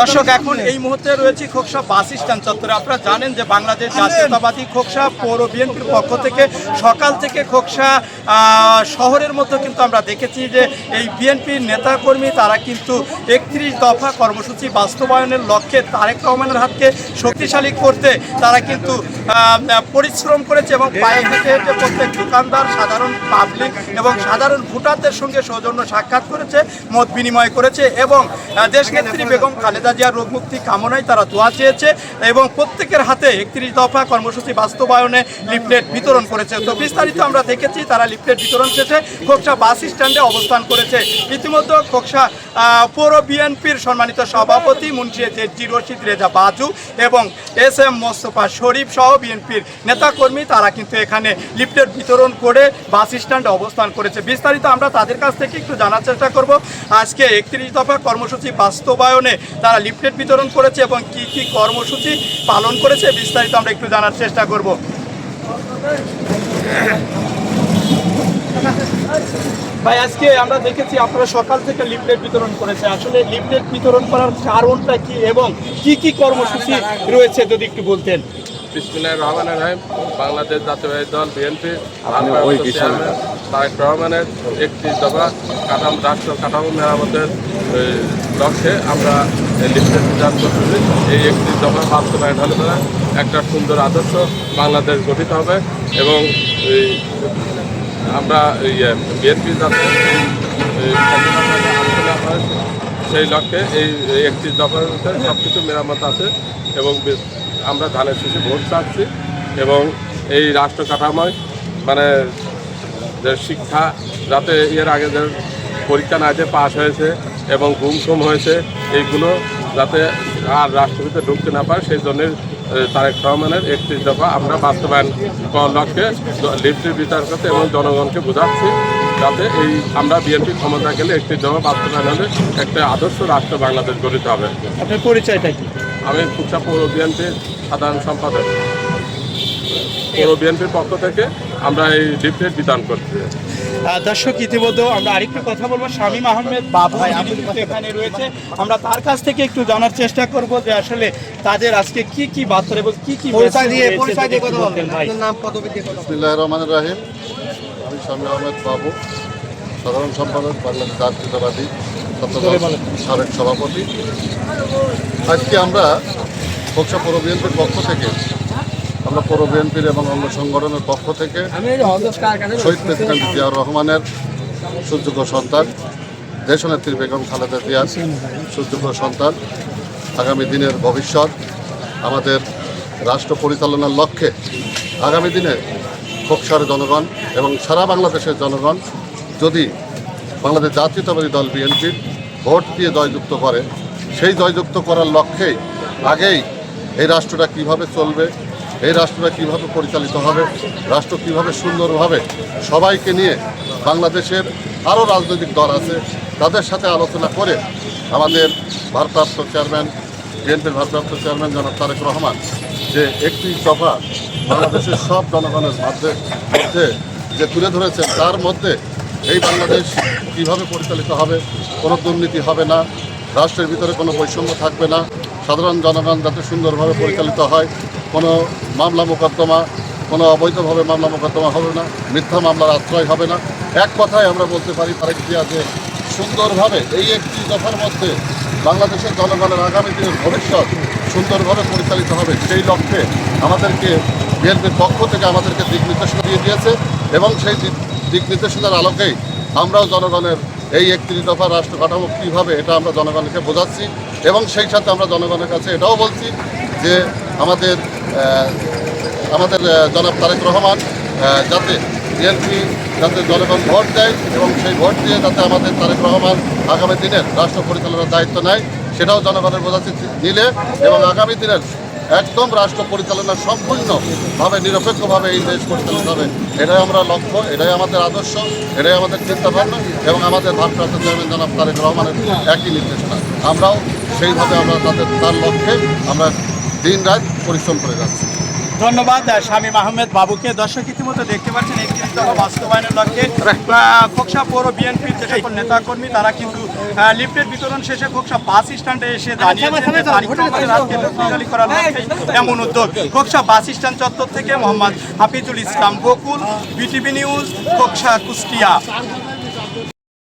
দর্শক এখন এই মুহূর্তে রয়েছে খোকসা বাস স্ট্যান্ড চত্বরে। আপনারা জানেন যে বাংলাদেশ জাতীয়তাবাদী খোকসা পৌর বিএনপির পক্ষ থেকে সকাল থেকে খোকসা শহরের মধ্যে কিন্তু আমরা দেখেছি যে এই বিএনপির নেতাকর্মী তারা কিন্তু একত্রিশ দফা কর্মসূচি বাস্তবায়নের লক্ষ্যে তারেক রহমানের হাতকে শক্তিশালী করতে তারা কিন্তু পরিশ্রম করেছে এবং পায়ে হেঁটে হেঁটে প্রত্যেক দোকানদার সাধারণ পাবলিক এবং সাধারণ ভোটারদের সঙ্গে সৌজন্য সাক্ষাৎ করেছে মত বিনিময় করেছে এবং দেশনেত্রী বেগম, খালেদা জিয়ার রোগমুক্তি কামনায় তারা দোয়া চেয়েছে এবং প্রত্যেকের হাতে একত্রিশ দফা কর্মসূচি বাস্তবায়নে লিফলেট বিতরণ করেছে। তো বিস্তারিত আমরা দেখেছি, তারা লিফলেট বিতরণ শেষে খোকসা বাস স্ট্যান্ডে অবস্থান করেছে। ইতিমধ্যে খোকসা পৌর বিএনপির সম্মানিত সভাপতি মুন্সি জেডজি রশিদ রেজা বাজু এবং এস এম মোস্তফা শরীফ সহ বিএনপির নেতাকর্মী, তারা কিন্তু এখানে লিফলেট বিতরণ করে বাস স্ট্যান্ডে অবস্থান করেছে। বিস্তারিত আমরা তাদের কাছ থেকে একটু জানার চেষ্টা করব। আজকে একত্রিশ দফা কর্মসূচি বাস্তবায়নে তারা লিফলেট বিতরণ করেছে এবং কি কি কর্মসূচি পালন করেছে বিস্তারিত আমরা একটু জানার চেষ্টা করব। ভাই, আজকে আমরা দেখেছি আপনারা সকাল থেকে লিফলেট বিতরণ করেছে। আসলে লিফলেট বিতরণ করার কারণটা কি এবং কি কি কর্মসূচি রয়েছে যদি একটু বলতেন? বিসমিল্লাহ রহমান রহিম। বাংলাদেশ জাতীয়বাদী দল বিএনপি চেয়ারম্যান তারেক রহমানের একটি দফা কাঠামো রাষ্ট্র কাঠামো মেরামতের লক্ষ্যে আমরা লিফলেট বিতরণ করতেছি। এই একটি দফা বাস্তবায়ন হলে পরে একটা সুন্দর আদর্শ বাংলাদেশ গঠিত হবে এবং এই, আমরা বিএনপি যাতে সেই লক্ষ্যে এই একটি দফার ভিতরে সব কিছু মেরামত আছে এবং আমরা ধানের শেষে ভোট চাচ্ছি এবং এই রাষ্ট্র কাঠামোয় মানে যে শিক্ষা যাতে এর আগে যে পরীক্ষা না যে পাশ হয়েছে এবং গুমসুম হয়েছে, এইগুলো যাতে আর রাষ্ট্রপতিতে ঢুকতে না পারে, সেই জন্য তারেক রহমানের একত্রিশ দফা আমরা বাস্তবায়ন লক্ষ্যে লিফটের বিচার করতে এবং জনগণকে বোঝাচ্ছি। যাতে এই আমরা বিএনপি ক্ষমতা গেলে একটি দফা বাস্তবায়ন হলে একটা আদর্শ রাষ্ট্র বাংলাদেশ গঠিত হবে। আপনার পরিচয়টা কি? আমি খুচরা পৌর বিএনপির সাধারণ সম্পাদক। পৌর বিএনপির পক্ষ থেকে আমরা এই লিফলেট বিতরণ করছি। দর্শক ইতিমধ্যে আমরা আরেকটু কথা বলব। শামীম আহমেদ বাবু যিনি কিন্তু এখানে রয়েছে। আমরা তার কাছ থেকে একটু জানার চেষ্টা করব যে আসলে তাদের আজকে কি কি বার্তা এবং কি কি পরিচয় দিয়ে পরিচয় দিয়ে কথা বলবেন ভাই। নাম পদবী দিয়ে কথা রহমান রাহিম। স্বামী আহমেদ বাবু সাধারণ সম্পাদক বাংলাদেশ জাতীয়তাবাদী সাবেক সভাপতি। আজকে আমরা বক্সা পৌর বিএনপির পক্ষ থেকে আমরা পৌর বিএনপির এবং অন্য সংগঠনের পক্ষ থেকে শহীদ প্রেসিডেন্ট জিয়াউর রহমানের সুযোগ্য সন্তান দেশনেত্রী বেগম খালেদা জিয়ার সুযোগ্য সন্তান আগামী দিনের ভবিষ্যৎ আমাদের রাষ্ট্র পরিচালনার লক্ষ্যে আগামী দিনে খোকসার জনগণ এবং সারা বাংলাদেশের জনগণ যদি বাংলাদেশ জাতীয়তাবাদী দল বিএনপির ভোট দিয়ে জয়যুক্ত করে, সেই জয়যুক্ত করার লক্ষ্যেই আগেই এই রাষ্ট্রটা কীভাবে চলবে, এই রাষ্ট্রটা কীভাবে পরিচালিত হবে, রাষ্ট্র কীভাবে সুন্দরভাবে সবাইকে নিয়ে বাংলাদেশের আরও রাজনৈতিক দল আছে, তাদের সাথে আলোচনা করে আমাদের ভারপ্রাপ্ত চেয়ারম্যান, বিএনপির ভারপ্রাপ্ত চেয়ারম্যান জনাব তারেক রহমান যে একটি দফা বাংলাদেশের সব জনগণের মধ্যে মধ্যে যে তুলে ধরেছেন, তার মধ্যে এই বাংলাদেশ কীভাবে পরিচালিত হবে, কোনো দুর্নীতি হবে না, রাষ্ট্রের ভিতরে কোনো বৈষম্য থাকবে না, সাধারণ জনগণ যাতে সুন্দরভাবে পরিচালিত হয়, কোনো মামলা মোকদ্দমা, কোনো অবৈধভাবে মামলা মোকদ্দমা হবে না, মিথ্যা মামলার আশ্রয় হবে না। এক কথায় আমরা বলতে পারি, তারেক জিয়া, যে সুন্দরভাবে এই একটি দফার মধ্যে বাংলাদেশের জনগণের আগামী দিনের ভবিষ্যৎ সুন্দরভাবে পরিচালিত হবে সেই লক্ষ্যে আমাদেরকে বিএনপির পক্ষ থেকে আমাদেরকে দিক নির্দেশনা দিয়ে দিয়েছে এবং সেই দিক- নির্দেশনার আলোকেই আমরাও জনগণের এই একত্রিশ দফা রাষ্ট্র কাঠামো কীভাবে এটা আমরা জনগণকে বোঝাচ্ছি এবং সেই সাথে আমরা জনগণের কাছে এটাও বলছি যে আমাদের আমাদের জনাব তারেক রহমান যাতে বিএনপি যাতে জনগণ ভোট দেয় এবং সেই ভোট দিয়ে যাতে আমাদের তারেক রহমান আগামী দিনের রাষ্ট্র পরিচালনার দায়িত্ব নেয়। সেটাও জনগণের বোঝাতে দিলে এবং আগামী দিনের একদম রাষ্ট্র পরিচালনা সম্পূর্ণভাবে, নিরপেক্ষভাবে এই দেশ পরিচালিত হবে। এটাই আমরা লক্ষ্য, এটাই আমাদের আদর্শ, এটাই আমাদের চিন্তাভাবনা এবং আমাদের ভারপ্রাপ্ত চেয়ারম্যান জনাব তারেক রহমানের একই নির্দেশনা। আমরাও সেইভাবে আমরা তাদের, তার লক্ষ্যে আমরা দিন রাত পরিশ্রম করে যাচ্ছি। ধন্যবাদ শামীম আহমেদ বাবুকে। দর্শক ইতিমধ্যে দেখতে পাচ্ছেন একত্রিশ দফা বাস্তবায়নের লক্ষ্যে খোকসা পৌর বিএনপির যে সকল নেতাকর্মী তারা কিন্তু লিফটের বিতরণ শেষে খোকসা বাস স্ট্যান্ডে এসে দাঁড়িয়েছেন করার লক্ষ্যে এমন উদ্যোগ। খোকসা বাস স্ট্যান্ড চত্বর থেকে মোহাম্মদ হাফিজুল ইসলাম বকুল বিটিভি নিউজ খোকসা কুষ্টিয়া।